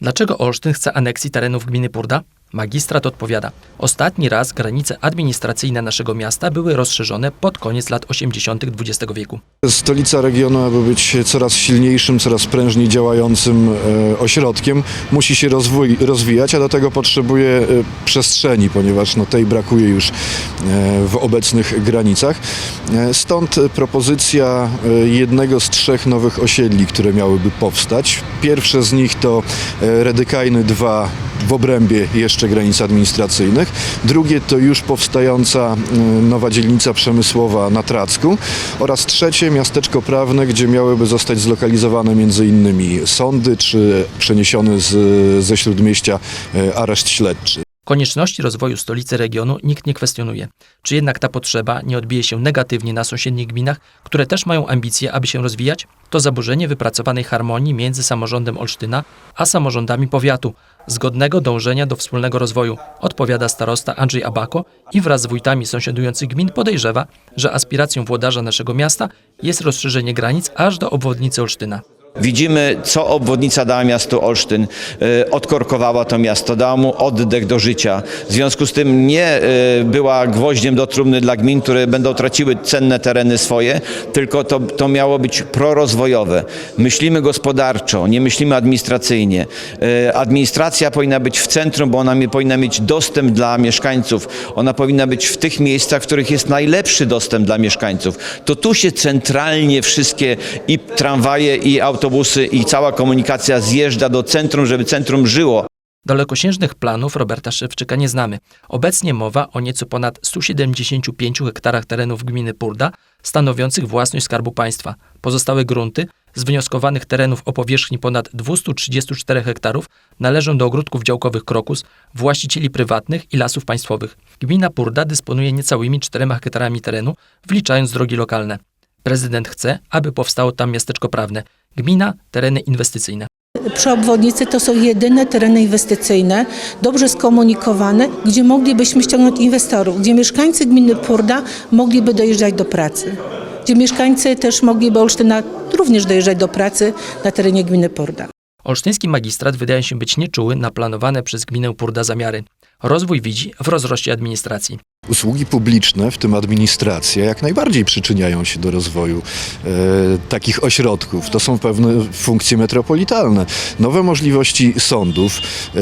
Dlaczego Olsztyn chce aneksji terenów gminy Purda? Magistrat odpowiada. Ostatni raz granice administracyjne naszego miasta były rozszerzone pod koniec lat 80. XX wieku. Stolica regionu, aby być coraz silniejszym, coraz prężniej działającym e, ośrodkiem, musi się rozwój, rozwijać, a do tego potrzebuje e, przestrzeni, ponieważ no, tej brakuje już e, w obecnych granicach. Stąd propozycja jednego z trzech nowych osiedli, które miałyby powstać. Pierwsze z nich to Redykajny 2 w obrębie jeszcze granic administracyjnych. Drugie to już powstająca e, nowa dzielnica przemysłowa na Tracku oraz trzecie miasteczko prawne, gdzie miałyby zostać zlokalizowane między innymi sądy czy przeniesiony z, ze śródmieścia e, areszt śledczy. Konieczności rozwoju stolicy regionu nikt nie kwestionuje. Czy jednak ta potrzeba nie odbije się negatywnie na sąsiednich gminach, które też mają ambicje, aby się rozwijać? To zaburzenie wypracowanej harmonii między samorządem Olsztyna a samorządami powiatu, zgodnego dążenia do wspólnego rozwoju, odpowiada starosta Andrzej Abako i wraz z wójtami sąsiadujących gmin podejrzewa, że aspiracją włodarza naszego miasta jest rozszerzenie granic aż do obwodnicy Olsztyna. Widzimy, co obwodnica dała miastu Olsztyn. E, Odkorkowała to miasto, dała mu oddech do życia. W związku z tym nie e, była gwoździem do trumny dla gmin, które będą traciły cenne tereny swoje, tylko to, to miało być prorozwojowe. Myślimy gospodarczo, nie myślimy administracyjnie. E, Administracja powinna być w centrum, bo ona powinna mieć dostęp dla mieszkańców. Ona powinna być w tych miejscach, w których jest najlepszy dostęp dla mieszkańców. To tu się centralnie wszystkie i tramwaje, i autobusy, i cała komunikacja zjeżdża do centrum, żeby centrum żyło. Dalekosiężnych planów Roberta Szewczyka nie znamy. Obecnie mowa o nieco ponad 175 hektarach terenów gminy Purda, stanowiących własność Skarbu Państwa. Pozostałe grunty z wnioskowanych terenów o powierzchni ponad 234 hektarów należą do ogródków działkowych Krokus, właścicieli prywatnych i lasów państwowych. Gmina Purda dysponuje niecałymi 4 hektarami terenu, wliczając drogi lokalne. Prezydent chce, aby powstało tam miasteczko prawne. Gmina, tereny inwestycyjne. Przy obwodnicy to są jedyne tereny inwestycyjne, dobrze skomunikowane, gdzie moglibyśmy ściągnąć inwestorów, gdzie mieszkańcy gminy Purda mogliby dojeżdżać do pracy, gdzie mieszkańcy też mogliby Olsztyna również dojeżdżać do pracy na terenie gminy Purda. Olsztyński magistrat wydaje się być nieczuły na planowane przez gminę Purda zamiary. Rozwój widzi w rozroście administracji. Usługi publiczne, w tym administracja, jak najbardziej przyczyniają się do rozwoju e, takich ośrodków. To są pewne funkcje metropolitalne. Nowe możliwości sądów, e,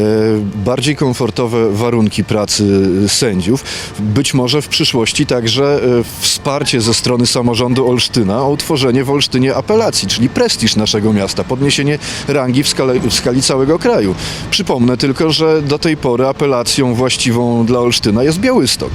bardziej komfortowe warunki pracy sędziów, być może w przyszłości także e, wsparcie ze strony samorządu Olsztyna o utworzenie w Olsztynie apelacji, czyli prestiż naszego miasta, podniesienie rangi w, w skali całego kraju. Przypomnę tylko, że do tej pory apelacją właściwą dla Olsztyna jest Białystok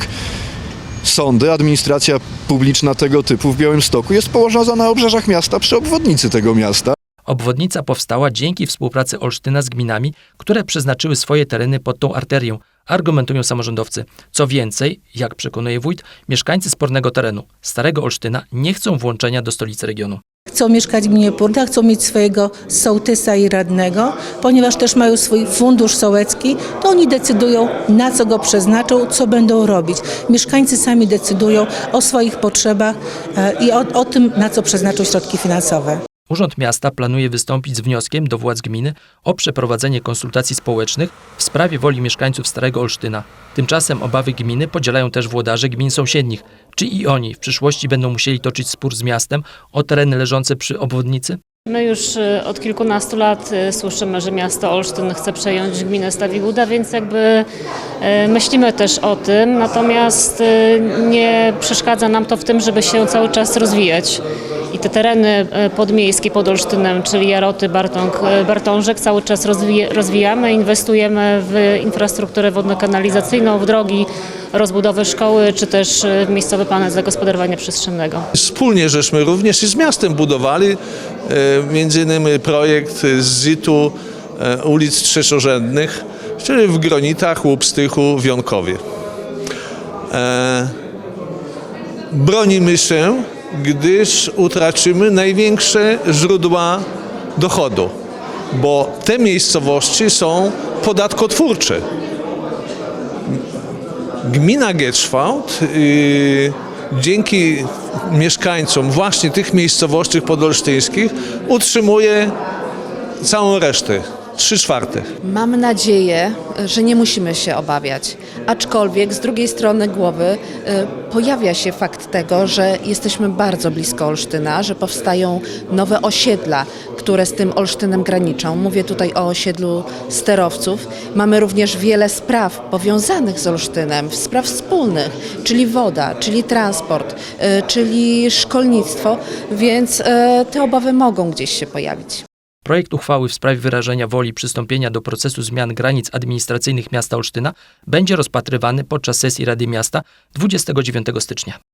sądy, administracja publiczna tego typu w Białymstoku jest położona na obrzeżach miasta przy obwodnicy tego miasta. Obwodnica powstała dzięki współpracy Olsztyna z gminami, które przeznaczyły swoje tereny pod tą arterią, argumentują samorządowcy. Co więcej, jak przekonuje wójt, mieszkańcy spornego terenu, Starego Olsztyna, nie chcą włączenia do stolicy regionu. Chcą mieszkać w gminie Purda, chcą mieć swojego sołtysa i radnego, ponieważ też mają swój fundusz sołecki, to oni decydują na co go przeznaczą, co będą robić. Mieszkańcy sami decydują o swoich potrzebach e, i o, o tym, na co przeznaczą środki finansowe. Urząd Miasta planuje wystąpić z wnioskiem do władz gminy o przeprowadzenie konsultacji społecznych w sprawie woli mieszkańców Starego Olsztyna. Tymczasem obawy gminy podzielają też włodarze gmin sąsiednich. Czy i oni w przyszłości będą musieli toczyć spór z miastem o tereny leżące przy obwodnicy? My już y, od kilkunastu lat y, słyszymy, że miasto Olsztyn chce przejąć gminę Stawiguda, więc jakby y, myślimy też o tym, natomiast nie przeszkadza nam to w tym, żeby się cały czas rozwijać. I te tereny y, podmiejskie pod Olsztynem, czyli Jaroty, Bartąg, y, Bartążek cały czas rozwija, rozwijamy, inwestujemy w infrastrukturę wodno-kanalizacyjną, w drogi, rozbudowę szkoły, czy też w miejscowy plan zagospodarowania przestrzennego. Wspólnie żeśmy również i z miastem budowali e, między innymi projekt z ZIT-u e, ulic trzeciorzędnych, czyli w Gronitach, Łupstychu, Wionkowie. E, Bronimy się, gdyż utracimy największe źródła dochodu, bo te miejscowości są podatkotwórcze. Gmina Getschwald y, dzięki mieszkańcom właśnie tych miejscowości podolsztyńskich utrzymuje całą resztę Trzy czwarte. Mam nadzieję, że nie musimy się obawiać. Aczkolwiek z drugiej strony głowy y, pojawia się fakt tego, że jesteśmy bardzo blisko Olsztyna, że powstają nowe osiedla, które z tym Olsztynem graniczą. Mówię tutaj o osiedlu sterowców. Mamy również wiele spraw powiązanych z Olsztynem, spraw wspólnych, czyli woda, czyli transport, y, czyli szkolnictwo, więc y, te obawy mogą gdzieś się pojawić. Projekt uchwały w sprawie wyrażenia woli przystąpienia do procesu zmian granic administracyjnych miasta Olsztyna będzie rozpatrywany podczas sesji Rady Miasta 29 stycznia.